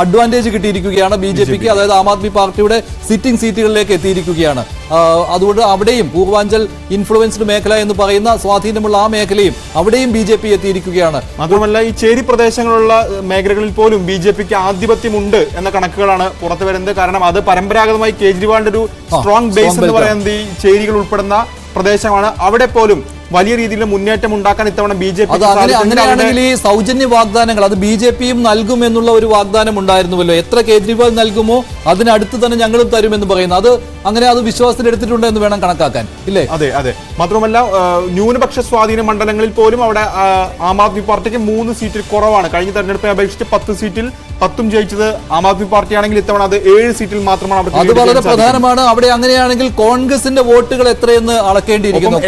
Advantage കിട്ടിയിരിക്കുകയാണ് B J പിക്ക്. അതായത് ആം ആദ്മി പാർട്ടിയുടെ സിറ്റിംഗ് സീറ്റുകളിലേക്ക് എത്തിയിരിക്കുകയാണ്. അതുകൊണ്ട് അവിടെയും പൂർവാഞ്ചൽ ഇൻഫ്ലുവൻസ്ഡ് മേഖല എന്ന് പറയുന്ന സ്വാധീനമുള്ള ആ മേഖലയും അവിടെയും ബി ജെ പി എത്തിയിരിക്കുകയാണ്. മാത്രമല്ല ഈ ചേരി പ്രദേശങ്ങളുള്ള മേഖലകളിൽ പോലും ബി ജെ പിക്ക് ആധിപത്യമുണ്ട് എന്ന കണക്കുകളാണ് പുറത്തു വരുന്നത്. കാരണം അത് പരമ്പരാഗതമായി കേജ്രിവാളിന്റെ ഒരു സ്ട്രോങ് ബേസ് എന്ന്. പറയുന്നത് ഈ ചേരികൾ ഉൾപ്പെടുന്ന പ്രദേശമാണ്. അവിടെ പോലും വലിയ രീതിയിൽ മുന്നേറ്റം ഉണ്ടാക്കാൻ ഇത്തവണ ബി ജെ പി അങ്ങനെയാണെങ്കിൽ ഈ സൗജന്യ വാഗ്ദാനങ്ങൾ അത് ബി ജെ പിയും നൽകുമെന്നുള്ള ഒരു വാഗ്ദാനം ഉണ്ടായിരുന്നുവല്ലോ. എത്ര കേജ്രിവാൾ നൽകുമോ അതിനടുത്ത് തന്നെ ഞങ്ങളും തരുമെന്ന് പറയുന്നു. അത് അങ്ങനെ അത് വിശ്വാസത്തിലെടുത്തിട്ടുണ്ട് എന്ന് വേണം കണക്കാക്കാൻ ഇല്ലേ? അതെ അതെ. മാത്രമല്ല ന്യൂനപക്ഷ സ്വാധീന മണ്ഡലങ്ങളിൽ പോലും അവിടെ ആ, ആം ആദ്മി പാർട്ടിക്ക് മൂന്ന് സീറ്റിൽ കുറവാണ്. കഴിഞ്ഞ തെരഞ്ഞെടുപ്പിനെ അപേക്ഷിച്ച് പത്ത് സീറ്റിൽ പത്തും ജയിച്ചത് ആം ആദ്മി പാർട്ടിയാണെങ്കിൽ ഇത്തവണ അത് ഏഴ് സീറ്റിൽ മാത്രമാണ് അവർക്ക് അത് വളരെ. പ്രധാനമാണ്. അവിടെ അങ്ങനെയാണെങ്കിൽ കോൺഗ്രസിന്റെ വോട്ടുകൾ എത്രയെന്ന് അളക്കേണ്ടിയിരിക്കുന്നു.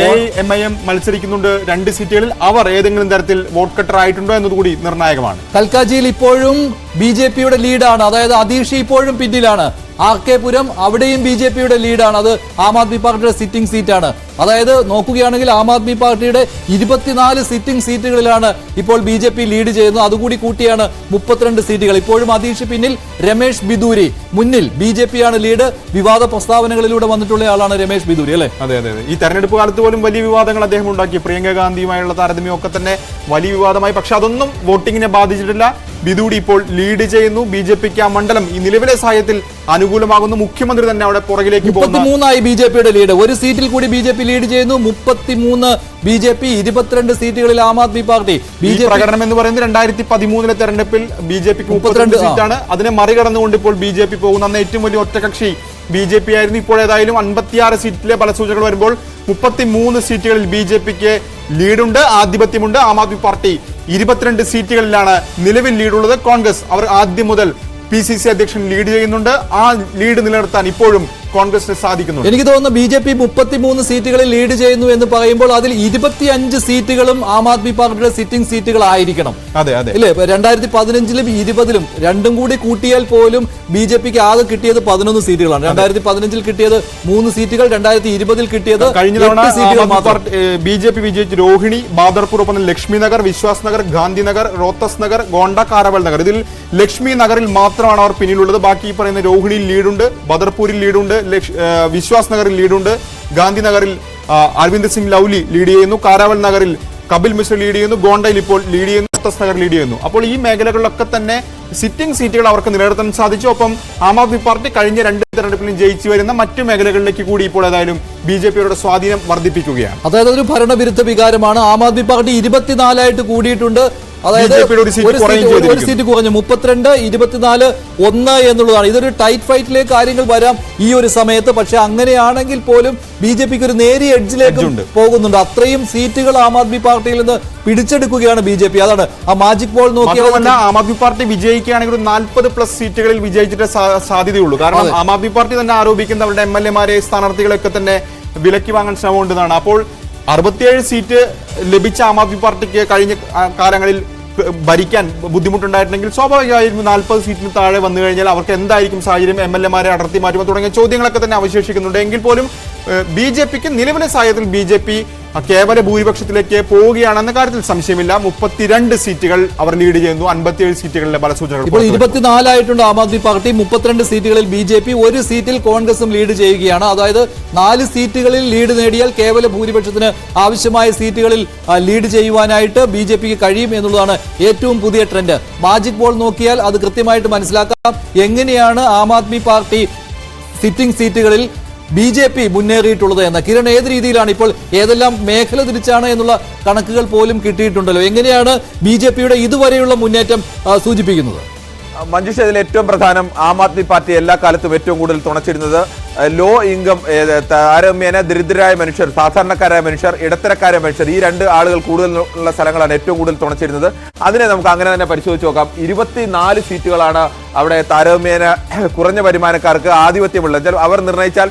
എം ഐ എം മത്സരിക്കുന്നുണ്ട് രണ്ട് സീറ്റുകളിൽ. അവർ ഏതെങ്കിലും തരത്തിൽ വോട്ട് കട്ടർ ആയിട്ടുണ്ടോ എന്നതുകൂടി നിർണായകമാണ്. കൽക്കാജിയിൽ ഇപ്പോഴും ബി ജെ പിയുടെ ലീഡാണ്. അതായത് അതീഷ് ഇപ്പോഴും പിന്നിലാണ്. ആർ കെ പുരം അവിടെയും ബി ജെ പിയുടെ ലീഡാണ്. അത് ആം ആദ്മി പാർട്ടിയുടെ സിറ്റിംഗ് സീറ്റാണ്. അതായത് നോക്കുകയാണെങ്കിൽ ആം ആദ്മി പാർട്ടിയുടെ ഇരുപത്തിനാല് സിറ്റിംഗ് സീറ്റുകളിലാണ് ഇപ്പോൾ ബി ജെ പി ലീഡ് ചെയ്യുന്നത്. അതുകൂടി കൂട്ടിയാണ് മുപ്പത്തിരണ്ട് സീറ്റുകൾ. ഇപ്പോഴും അതീഷ് പിന്നിൽ രമേഷ് ബിദൂരി മുന്നിൽ ബി ജെ പി ആണ് ലീഡ്. വിവാദ പ്രസ്താവനകളിലൂടെ വന്നിട്ടുള്ള ആളാണ് രമേഷ് ബിദൂരി അല്ലെ? അതെ അതെ അതെ. ഈ തെരഞ്ഞെടുപ്പ് കാലത്ത് പോലും വലിയ വിവാദങ്ങൾ അദ്ദേഹം ഉണ്ടാക്കി. പ്രിയങ്ക ഗാന്ധിയുമായുള്ള താരതമ്യം ഒക്കെ തന്നെ വലിയ വിവാദമായി. പക്ഷെ അതൊന്നും വോട്ടിങ്ങിനെ ബാധിച്ചിട്ടില്ല. ബിദൂടി ഇപ്പോൾ ലീഡ് ചെയ്യുന്നു. ബി ജെ പിക്ക് ആ മണ്ഡലം ഈ നിലവിലെ സാഹചര്യത്തിൽ അനുകൂലമാകുന്നു. മുഖ്യമന്ത്രി തന്നെ അവിടെ പുറകിലേക്ക് പോകുന്നു മൂന്നായി ബി ജെ പിയുടെ ലീഡ്. ഒരു സീറ്റിൽ കൂടി ബി ജെ പി ലീഡ് ചെയ്യുന്നു മുപ്പത്തിമൂന്ന് ബി ജെ പി ഇരുപത്തിരണ്ട് സീറ്റുകളിൽ Aam Aadmi party. B J പ്രകടനം എന്ന് പറയുന്നത് രണ്ടായിരത്തി പതിമൂന്നിലെ തെരഞ്ഞെടുപ്പിൽ ബി ജെ പിക്ക് മുപ്പത്തിരണ്ട് സീറ്റാണ്. അതിനെ മറികടന്നുകൊണ്ട് ഇപ്പോൾ ബി ജെ പി പോകുന്ന. അന്ന് ഏറ്റവും വലിയ ഒറ്റകക്ഷി ബി ജെ പി ആയിരുന്നു. ഇപ്പോൾ ഏതായാലും അൻപത്തിയാറ് സീറ്റിലെ പല സൂചനകൾ വരുമ്പോൾ മുപ്പത്തി മൂന്ന് സീറ്റുകളിൽ ബി ജെ പിക്ക് ലീഡുണ്ട് ആധിപത്യമുണ്ട്. ആം ആദ്മി പാർട്ടി ഇരുപത്തിരണ്ട് സീറ്റുകളിലാണ് നിലവിൽ ലീഡുള്ളത്. കോൺഗ്രസ് അവർ ആദ്യം മുതൽ പി സി സി അധ്യക്ഷൻ ലീഡ് ചെയ്യുന്നുണ്ട്. ആ ലീഡ് നിലനിർത്താൻ ഇപ്പോഴും കോൺഗ്രസിന് സാധിക്കുന്നു എനിക്ക് തോന്നുന്നു ബി ജെ പി മുപ്പത്തിമൂന്ന് സീറ്റുകളിൽ ലീഡ് ചെയ്യുന്നു എന്ന് പറയുമ്പോൾ അതിൽ ഇരുപത്തിയഞ്ച് സീറ്റുകളും ആം ആദ്മി പാർട്ടിയുടെ സിറ്റിംഗ് സീറ്റുകളായിരിക്കണം. അതെ അതെ. ഇല്ലേ? രണ്ടായിരത്തി പതിനഞ്ചിലും ഇരുപതിലും രണ്ടും കൂടി കൂട്ടിയാൽ പോലും ബി ജെ പിക്ക് ആകെ കിട്ടിയത് പതിനൊന്ന് സീറ്റുകളാണ്. രണ്ടായിരത്തി പതിനഞ്ചിൽ കിട്ടിയത് മൂന്ന് സീറ്റുകൾ രണ്ടായിരത്തി ഇരുപതിൽ കിട്ടിയത് കഴിഞ്ഞ തവണ സീറ്റുകൾ മാത്രം. ബി ജെ പി വിജയിച്ച് രോഹിണി ബാദർപൂർ ഒപ്പം ലക്ഷ്മി നഗർ വിശ്വാസ് നഗർ ഗാന്ധിനഗർ റോത്തസ് നഗർ ഗോണ്ട കാരവൽ നഗർ. ഇതിൽ ലക്ഷ്മി നഗറിൽ മാത്രമാണ് അവർ പിന്നിലുള്ളത്. ബാക്കി ഈ പറയുന്ന രോഹിണിയിൽ ലീഡുണ്ട് ബദർപൂരിൽ ലീഡുണ്ട് വിശ്വാസ് നഗറിൽ ലീഡുണ്ട്. ഗാന്ധിനഗറിൽ അരവിന്ദ് സിംഗ് ലൗലി ലീഡ് ചെയ്യുന്നു. കാരാവൽ നഗറിൽ കപിൽ മിശ്ര ലീഡ് ചെയ്യുന്നു. ഗോണ്ടയിൽ ഇപ്പോൾ ലീഡ് ചെയ്യുന്നു. നഗർ ലീഡ് ചെയ്യുന്നു. അപ്പോൾ ഈ മേഖലകളിലൊക്കെ തന്നെ സിറ്റിംഗ് സീറ്റുകൾ അവർക്ക് നിലനിർത്താൻ സാധിച്ചു. ഒപ്പം ആം ആദ്മി പാർട്ടി കഴിഞ്ഞ രണ്ട് തെരഞ്ഞെടുപ്പിലും ജയിച്ചു വരുന്ന മറ്റു മേഖലകളിലേക്ക് കൂടി ഇപ്പോൾ ഏതായാലും ബി ജെ പിയുടെ സ്വാധീനം വർദ്ധിപ്പിക്കുകയാണ്. അതായത് ഒരു ഭരണവിരുദ്ധ വികാരമാണ് ആം ആദ്മി പാർട്ടി ഇരുപത്തിനാലായിട്ട് കൂടിയിട്ടുണ്ട്. അതായത് ഒരു സീറ്റ് കുറഞ്ഞു. മുപ്പത്തിരണ്ട് ഇരുപത്തിനാല് ഒന്ന് എന്നുള്ളതാണ്. ഇതൊരു ടൈറ്റ് ഫൈറ്റിലേക്ക് കാര്യങ്ങൾ വരാം ഈ ഒരു സമയത്ത്. പക്ഷെ അങ്ങനെയാണെങ്കിൽ പോലും ബി ജെ പിക്ക് ഒരു നേരിയ എഡ്ജിലേക്ക് പോകുന്നുണ്ട്. അത്രയും സീറ്റുകൾ ആം ആദ്മി പാർട്ടിയിൽ നിന്ന് പിടിച്ചെടുക്കുകയാണ് ബി ജെ പി. അതാണ് ആ മാജിക് ബോൾ നോക്കിയാൽ ആം ആദ്മി പാർട്ടി വിജയിക്കുകയാണെങ്കിൽ ഒരു നാൽപ്പത് പ്ലസ് സീറ്റുകളിൽ വിജയിച്ചിട്ട് സാധ്യതയുള്ളൂ. കാരണം. ആം ആദ്മി പാർട്ടി തന്നെ ആരോപിക്കുന്ന അവരുടെ എം എൽ എമാരെ സ്ഥാനാർത്ഥികളെയൊക്കെ തന്നെ വിലക്കി വാങ്ങാൻ ശ്രമമുണ്ടെന്നാണ്. അപ്പോൾ അറുപത്തിയേഴ് സീറ്റ് ലഭിച്ച ആം ആദ്മി പാർട്ടിക്ക് കഴിഞ്ഞ കാലങ്ങളിൽ ഭരിക്കാൻ ബുദ്ധിമുട്ടുണ്ടായിട്ടുണ്ടെങ്കിൽ സ്വാഭാവികമായും നാൽപ്പത് സീറ്റിന് താഴെ വന്നു കഴിഞ്ഞാൽ അവർക്ക് എന്തായിരിക്കും സാഹചര്യം? എം എൽ എമാരെ അടർത്തി മാറ്റുമോ തുടങ്ങിയ ചോദ്യങ്ങളൊക്കെ തന്നെ അവശേഷിക്കുന്നുണ്ട്. എങ്കിൽ പോലും ബി ജെ പിക്ക് നിലവിലെ സാഹചര്യത്തിൽ ബി ജെ പി കേവല ഭൂരിപക്ഷത്തിലേക്ക് പോവുകയാണെന്ന കാര്യത്തിൽ സംശയമില്ല. മുപ്പത്തിരണ്ട് സീറ്റുകൾ അവർ ലീഡ് ചെയ്യുന്നു. അൻപത്തിയേഴ് സീറ്റുകളിലെ ഫലസൂചനകൾ ഇപ്പോൾ. ഇരുപത്തിനാലായിട്ടുണ്ട് ആം ആദ്മി പാർട്ടി. മുപ്പത്തിരണ്ട് സീറ്റുകളിൽ ബി ജെ പി. ഒരു സീറ്റിൽ കോൺഗ്രസും ലീഡ് ചെയ്യുകയാണ്. അതായത് നാല് സീറ്റുകളിൽ ലീഡ് നേടിയാൽ കേവല ഭൂരിപക്ഷത്തിന് ആവശ്യമായ സീറ്റുകളിൽ ലീഡ് ചെയ്യുവാനായിട്ട് ബി ജെ പിക്ക് കഴിയും എന്നുള്ളതാണ് ഏറ്റവും പുതിയ ട്രെൻഡ്. മാജിക് ബോൾ നോക്കിയാൽ അത് കൃത്യമായിട്ട് മനസ്സിലാക്കാം. എങ്ങനെയാണ് ആം ആദ്മി പാർട്ടി സിറ്റിംഗ് സീറ്റുകളിൽ ബി ജെ പി മുന്നേറിയിട്ടുള്ളത് എന്ന് കിരൺ ഏത് രീതിയിലാണ് ഇപ്പോൾ ഏതെല്ലാം മേഖല തിരിച്ചാണ് എന്നുള്ള കണക്കുകൾ പോലും കിട്ടിയിട്ടുണ്ടല്ലോ? എങ്ങനെയാണ് ബി ജെ പിയുടെ ഇതുവരെയുള്ള മുന്നേറ്റം സൂചിപ്പിക്കുന്നത്? മഞ്ജുഷ ഇതിൽ ഏറ്റവും പ്രധാനം ആം ആദ്മി പാർട്ടി എല്ലാ കാലത്തും ഏറ്റവും കൂടുതൽ തുണച്ചിരുന്നത് ലോ ഇൻകം താരതമ്യേന ദരിദ്രരായ മനുഷ്യർ സാധാരണക്കാരായ മനുഷ്യർ ഇടത്തരക്കാരായ മനുഷ്യർ ഈ രണ്ട് ആളുകൾ കൂടുതൽ ഉള്ള സ്ഥലങ്ങളാണ് ഏറ്റവും കൂടുതൽ തുണച്ചിരുന്നത്. അതിനെ നമുക്ക് അങ്ങനെ തന്നെ പരിശോധിച്ച് നോക്കാം. ഇരുപത്തിനാല് സീറ്റുകളാണ് അവിടെ താരതമ്യേന കുറഞ്ഞ വരുമാനക്കാർക്ക് ആധിപത്യമുള്ളത്. അവർ നിർണയിച്ചാൽ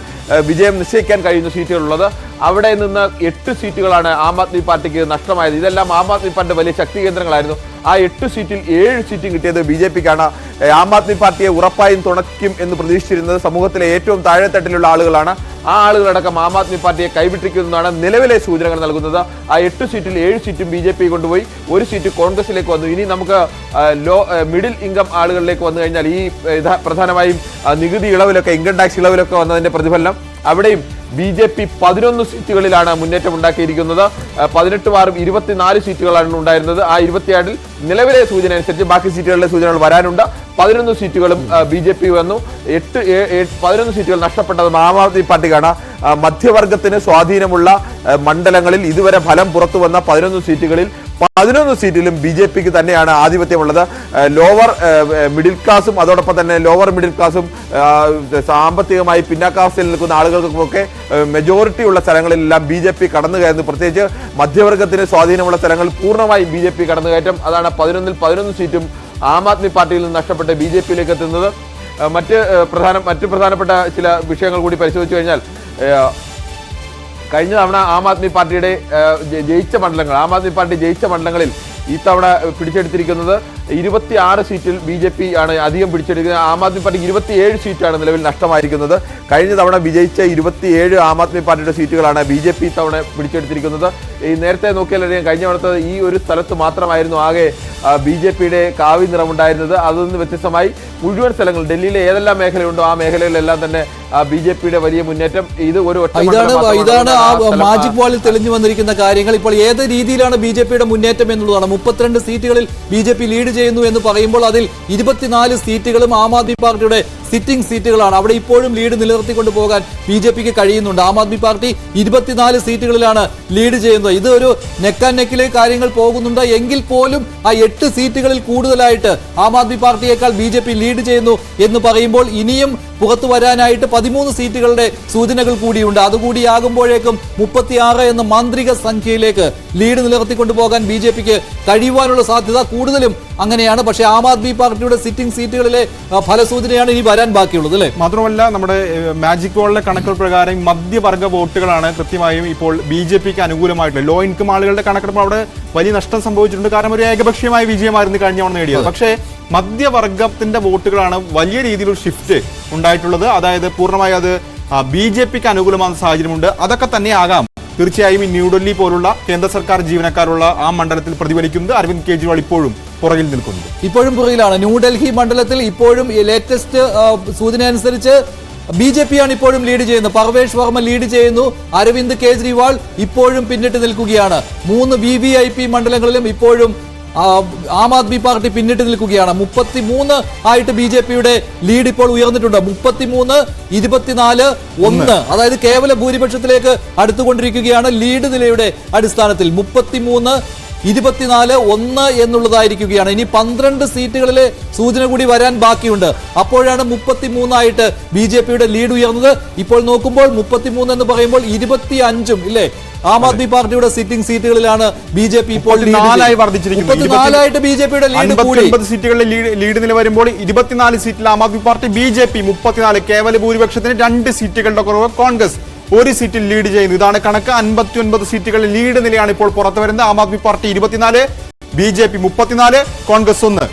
വിജയം നിശ്ചയിക്കാൻ കഴിയുന്ന സീറ്റുകളുള്ളത്. അവിടെ നിന്ന് എട്ട് സീറ്റുകളാണ് ആം ആദ്മി പാർട്ടിക്ക് നഷ്ടമായത്. ഇതെല്ലാം ആം ആദ്മി പാർട്ടിയുടെ വലിയ ശക്തി കേന്ദ്രങ്ങളായിരുന്നു. ആ എട്ട് സീറ്റിൽ ഏഴ് സീറ്റും കിട്ടിയത് ബി ജെ പിക്കാണ്. ആം ആദ്മി പാർട്ടിയെ ഉറപ്പായും തുണയ്ക്കും എന്ന് പ്രതീക്ഷിച്ചിരുന്നത് സമൂഹത്തിലെ ഏറ്റവും താഴെത്തട്ടിലുള്ള ആളുകളാണ്. ആ ആളുകളടക്കം ആം ആദ്മി പാർട്ടിയെ കൈവിട്ടിരിക്കുന്നതാണ് നിലവിലെ സൂചനകൾ നൽകുന്നത്. ആ എട്ട് സീറ്റിൽ ഏഴ് സീറ്റും ബി ജെ പി കൊണ്ടുപോയി. ഒരു സീറ്റ് കോൺഗ്രസിലേക്ക് വന്നു. ഇനി നമുക്ക് ലോ മിഡിൽ ഇൻകം ആളുകളിലേക്ക് വന്നു കഴിഞ്ഞാൽ ഈ പ്രധാനമായും നികുതി ഇളവിലൊക്കെ ഇൻകം ടാക്സ് ഇളവിലൊക്കെ വന്നതിന്റെ പ്രതിഫലനം അവിടെയും ബി ജെ പി പതിനൊന്ന് സീറ്റുകളിലാണ് മുന്നേറ്റം ഉണ്ടാക്കിയിരിക്കുന്നത് പതിനെട്ട് വാറും ഇരുപത്തിനാല് സീറ്റുകളാണ് ഉണ്ടായിരുന്നത്. ആ ഇരുപത്തിയാറിൽ നിലവിലെ സൂചന അനുസരിച്ച് ബാക്കി സീറ്റുകളിലെ സൂചനകൾ വരാനുണ്ട്. പതിനൊന്ന് സീറ്റുകളും ബി ജെ പി വന്നു. എട്ട് പതിനൊന്ന് സീറ്റുകൾ നഷ്ടപ്പെട്ടത് ആം ആദ്മി പാർട്ടിക്കാണ്. മധ്യവർഗത്തിന് സ്വാധീനമുള്ള മണ്ഡലങ്ങളിൽ ഇതുവരെ ഫലം പുറത്തു വന്ന പതിനൊന്ന് സീറ്റുകളിൽ പതിനൊന്ന് സീറ്റിലും ബി ജെ പിക്ക് തന്നെയാണ് ആധിപത്യമുള്ളത്. ലോവർ മിഡിൽ ക്ലാസും അതോടൊപ്പം തന്നെ ലോവർ മിഡിൽ ക്ലാസും സാമ്പത്തികമായി പിന്നാക്കാവസ്ഥയിൽ നിൽക്കുന്ന ആളുകൾക്കൊക്കെ മെജോറിറ്റി ഉള്ള സ്ഥലങ്ങളിലെല്ലാം ബി ജെ പി കടന്നു കയറുന്നു പ്രത്യേകിച്ച് മധ്യവർഗത്തിന് സ്വാധീനമുള്ള സ്ഥലങ്ങളിൽ പൂർണമായും ബി ജെ പി കടന്നുകയറ്റം. അതാണ് പതിനൊന്നിൽ പതിനൊന്ന് സീറ്റും ആം ആദ്മി പാർട്ടിയിൽ നിന്ന് നഷ്ടപ്പെട്ട് ബി ജെ പിയിലേക്ക് എത്തുന്നത്. മറ്റ് പ്രധാന മറ്റ് പ്രധാനപ്പെട്ട ചില വിഷയങ്ങൾ കൂടി പരിശോധിച്ചു കഴിഞ്ഞാൽ കഴിഞ്ഞ തവണ ആം ആദ്മി പാർട്ടിയുടെ ജയിച്ച മണ്ഡലങ്ങൾ ആം ആദ്മി പാർട്ടി ജയിച്ച മണ്ഡലങ്ങളിൽ ഇത്തവണ പിടിച്ചെടുത്തിരിക്കുന്നത് ഇരുപത്തി ആറ് സീറ്റിൽ ബി ജെ പി ആണ് അധികം പിടിച്ചെടുക്കുന്നത്. ആം ആദ്മി പാർട്ടിക്ക് ഇരുപത്തിയേഴ് സീറ്റാണ് നിലവിൽ നഷ്ടമായിരിക്കുന്നത്. കഴിഞ്ഞ തവണ വിജയിച്ച ഇരുപത്തിയേഴ് ആം ആദ്മി പാർട്ടിയുടെ സീറ്റുകളാണ് ബി ജെ പി ഇത്തവണ പിടിച്ചെടുത്തിരിക്കുന്നത്. ഈ നേരത്തെ നോക്കിയാലറിയാം കഴിഞ്ഞ തവണത്തെ ഈ ഒരു സ്ഥലത്ത് മാത്രമായിരുന്നു ആകെ ബി ജെ പിയുടെ കാവി നിറമുണ്ടായിരുന്നത്. അതിൽ നിന്ന് വ്യത്യസ്തമായി മുഴുവൻ സ്ഥലങ്ങൾ ഡൽഹിയിലെ ഏതെല്ലാം മേഖലയുണ്ടോ ആ മേഖലകളിലെല്ലാം തന്നെ ബി ജെ പിയുടെ വലിയ മുന്നേറ്റം. ഇത് ഒരു ഇതാണ് ഇതാണ് ആ മാജിക് വാളിൽ തെളിഞ്ഞു വന്നിരിക്കുന്ന കാര്യങ്ങൾ. ഇപ്പോൾ ഏത് രീതിയിലാണ് ബി ജെ പിയുടെ മുന്നേറ്റം എന്നുള്ളതാണ്. മുപ്പത്തിരണ്ട് സീറ്റുകളിൽ ബി ജെ പി ലീഡ് ചെയ്യുന്നു എന്ന് പറയുമ്പോൾ അതിൽ ഇരുപത്തിനാല് സീറ്റുകളും ആം ആദ്മി പാർട്ടിയുടെ സിറ്റിംഗ് സീറ്റുകളാണ്. അവിടെ ഇപ്പോഴും ലീഡ് നിലനിർത്തിക്കൊണ്ട് പോകാൻ ബി ജെ പിക്ക് കഴിയുന്നുണ്ട്. ആം ആദ്മി പാർട്ടി ഇരുപത്തിനാല് സീറ്റുകളിലാണ് ലീഡ് ചെയ്യുന്നത്. ഇത് ഒരു നെക്കാൻ നെക്കിലെ കാര്യങ്ങൾ പോകുന്നുണ്ട്. എങ്കിൽ പോലും ആ എട്ട് സീറ്റുകളിൽ കൂടുതലായിട്ട് ആം ആദ്മി പാർട്ടിയേക്കാൾ ബി ജെ പി ലീഡ് ചെയ്യുന്നു എന്ന് പറയുമ്പോൾ ഇനിയും പുറത്തു വരാനായിട്ട് പതിമൂന്ന് സീറ്റുകളുടെ സൂചനകൾ കൂടിയുണ്ട്. അതുകൂടിയാകുമ്പോഴേക്കും മുപ്പത്തിയാറ് എന്ന മാന്ത്രിക സംഖ്യയിലേക്ക് ലീഡ് നിലനിർത്തിക്കൊണ്ടു പോകാൻ ബി ജെ പിക്ക് കഴിയുവാനുള്ള സാധ്യത കൂടുതലും അങ്ങനെയാണ്. പക്ഷേ ആം ആദ്മി പാർട്ടിയുടെ സിറ്റിംഗ് സീറ്റുകളിലെ ഫലസൂചനയാണ് ഇനി വരാൻ ബാക്കിയുള്ളത് അല്ലേ? മാത്രമല്ല നമ്മുടെ മാജിക് വാളിലെ കണക്കുകൾ പ്രകാരം മധ്യവർഗ വോട്ടുകളാണ് കൃത്യമായും ഇപ്പോൾ ബി ജെ പിക്ക് അനുകൂലമായിട്ടുള്ളത്. ലോ ഇൻകം ആളുകളുടെ കണക്കെടുപ്പ് അവിടെ വലിയ നഷ്ടം സംഭവിച്ചിട്ടുണ്ട്. കാരണം ഒരു ഏകപക്ഷീയമായ വിജയമായിരുന്നു കഴിഞ്ഞ തവണ നേടിയത്. പക്ഷേ മധ്യവർഗത്തിന്റെ വോട്ടുകളാണ് വലിയ രീതിയിൽ ഒരു ഷിഫ്റ്റ് ഉണ്ടായിട്ടുള്ളത്. അതായത് പൂർണമായി അത് ബി ജെ പിക്ക് അനുകൂലമാകുന്ന സാഹചര്യമുണ്ട്. അതൊക്കെ തന്നെ ആകാം. തീർച്ചയായും ഈ ന്യൂഡൽഹി പോലുള്ള കേന്ദ്ര സർക്കാർ ജീവനക്കാരുള്ള ആ മണ്ഡലത്തിൽ പ്രതിഫലിക്കുന്നത് അരവിന്ദ് കെജ്രിവാൾ ഇപ്പോഴും പുറകിൽ നിൽക്കുന്നത് ഇപ്പോഴും പുറകിലാണ്. ന്യൂഡൽഹി മണ്ഡലത്തിൽ ഇപ്പോഴും ലേറ്റസ്റ്റ് സൂചന അനുസരിച്ച് ബി ജെ പി ആണ് ഇപ്പോഴും ലീഡ് ചെയ്യുന്നത്. പർവേഷ് വർമ്മ ലീഡ് ചെയ്യുന്നു. അരവിന്ദ് കേജ്രിവാൾ ഇപ്പോഴും പിന്നിട്ട് നിൽക്കുകയാണ്. മൂന്ന് വി വി ഐ പി മണ്ഡലങ്ങളിലും ഇപ്പോഴും ആം ആദ്മി പാർട്ടി പിന്നിട്ട് നിൽക്കുകയാണ്. മുപ്പത്തി മൂന്ന് ആയിട്ട് ബി ജെ പിയുടെ ലീഡ് ഇപ്പോൾ ഉയർന്നിട്ടുണ്ട്. മുപ്പത്തി മൂന്ന് ഇരുപത്തിനാല് ഒന്ന്. അതായത് കേവല ഭൂരിപക്ഷത്തിലേക്ക് അടുത്തുകൊണ്ടിരിക്കുകയാണ് ലീഡ് നിലയുടെ അടിസ്ഥാനത്തിൽ. മുപ്പത്തിമൂന്ന് ഇരുപത്തിനാല് ഒന്ന് എന്നുള്ളതായിരിക്കുകയാണ്. ഇനി പന്ത്രണ്ട് സീറ്റുകളിലെ സൂചന കൂടി വരാൻ ബാക്കിയുണ്ട്. അപ്പോഴാണ് മുപ്പത്തിമൂന്നായിട്ട് ബി ജെ പിയുടെ ലീഡ് ഉയർന്നത്. ഇപ്പോൾ നോക്കുമ്പോൾ മുപ്പത്തിമൂന്ന് എന്ന് പറയുമ്പോൾ ഇരുപത്തി അഞ്ചും ഇല്ലേ? ആം ആദ്മി പാർട്ടിയുടെ സിറ്റിംഗ് സീറ്റുകളിലാണ് ബി ജെ പി ഇപ്പോൾ ചെയ്യുന്നത്. ബി ജെ പിയുടെ ലീഡ് കൂടി. ലീഡ് ലീഡ് നില വരുമ്പോൾ ഇരുപത്തിനാല് സീറ്റിൽ Aam Aadmi party B J P മുപ്പത്തിനാല്. കേവല ഭൂരിപക്ഷത്തിന് രണ്ട് സീറ്റുകളുടെ കുറവ് കോൺഗ്രസ്. ഒരു സീറ്റിൽ ലീഡ് ചെയ്യുന്നു. ഇതാണ് കണക്ക്. അൻപത്തി ഒൻപത് സീറ്റുകളിൽ ലീഡ് നിലയാണ് ഇപ്പോൾ പുറത്തു വരുന്നത്. ആം ആദ്മി പാർട്ടി ഇരുപത്തിനാല് ബി ജെ പി മുപ്പത്തിനാല് കോൺഗ്രസ് ഒന്ന്.